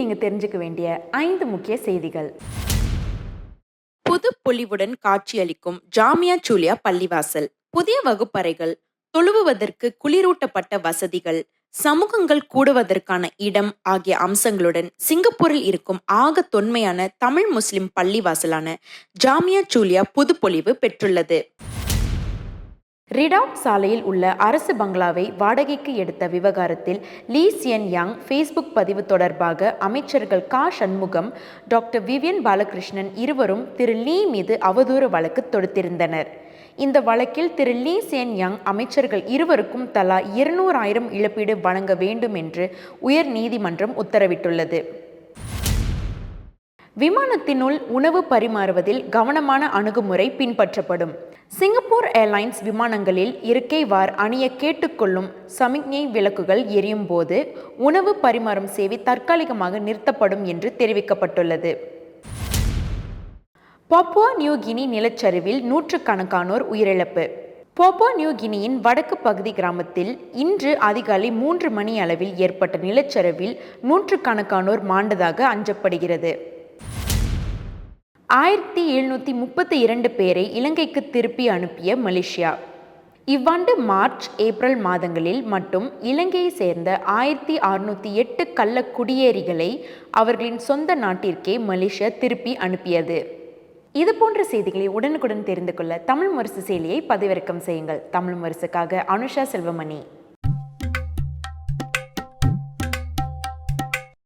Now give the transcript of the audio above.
நீங்கள் தெரிஞ்சுக்க வேண்டிய ஐந்து முக்கிய செய்திகள். புது பொலிவுடன் காட்சியளிக்கும் ஜாமியா சூலியா பள்ளிவாசல். புதிய வகுப்பறைகள் தொழுவுவதற்கு குளிரூட்டப்பட்ட வசதிகள் சமூகங்கள் கூடுவதற்கான இடம் ஆகிய அம்சங்களுடன் சிங்கப்பூரில் இருக்கும் ஆக தொன்மையான தமிழ் முஸ்லிம் பள்ளிவாசலான ஜாமியா ஜூலியா புதுப்பொலிவு பெற்றுள்ளது. ரிடாட் சாலையில் உள்ள அரசு பங்களாவை வாடகைக்கு எடுத்த விவகாரத்தில் லீ சியன் யாங் ஃபேஸ்புக் பதிவு தொடர்பாக அமைச்சர்கள் கா. சண்முகம் டாக்டர் விவியன் பாலகிருஷ்ணன் இருவரும் திரு லீ மீது அவதூறு வழக்கு தொடுத்திருந்தனர். இந்த வழக்கில் திரு லீ சியன் யாங் அமைச்சர்கள் இருவருக்கும் தலா இருநூறாயிரம் இழப்பீடு வழங்க வேண்டும் என்று உயர் நீதிமன்றம் உத்தரவிட்டுள்ளது. விமானத்தினுள் உணவு பரிமாறுவதில் கவனமான அணுகுமுறை பின்பற்றப்படும். சிங்கப்பூர் ஏர்லைன்ஸ் விமானங்களில் இருக்கை வார் அணிய கேட்டுக்கொள்ளும் சமிக்ஞை விளக்குகள் எரியும் போது உணவு பரிமாறும் சேவை தற்காலிகமாக நிறுத்தப்படும் என்று தெரிவிக்கப்பட்டுள்ளது. பாப்புவா நியூ கினி நிலச்சரிவில் நூற்றுக்கணக்கானோர் உயிரிழப்பு. போப்போ நியூ கினியின் வடக்கு பகுதி கிராமத்தில் இன்று அதிகாலை மூன்று மணி அளவில் ஏற்பட்ட நிலச்சரிவில் நூற்றுக்கணக்கானோர் மாண்டதாக அஞ்சப்படுகிறது. ஆயிரத்தி எழுநூற்றி முப்பத்தி இரண்டு பேரை இலங்கைக்கு திருப்பி அனுப்பிய மலேசியா. இவ்வாண்டு மார்ச் ஏப்ரல் மாதங்களில் மட்டும் இலங்கையை சேர்ந்த ஆயிரத்தி அறுநூற்றி எட்டு கள்ள குடியேறிகளை அவர்களின் சொந்த நாட்டிற்கே மலேசியா திருப்பி அனுப்பியது. இது போன்ற செய்திகளை உடனுக்குடன் தெரிந்து கொள்ள தமிழ் முரசு செயலியை பதிவிறக்கம் செய்யுங்கள். தமிழ் முரசுக்காக அனுஷா செல்வமணி.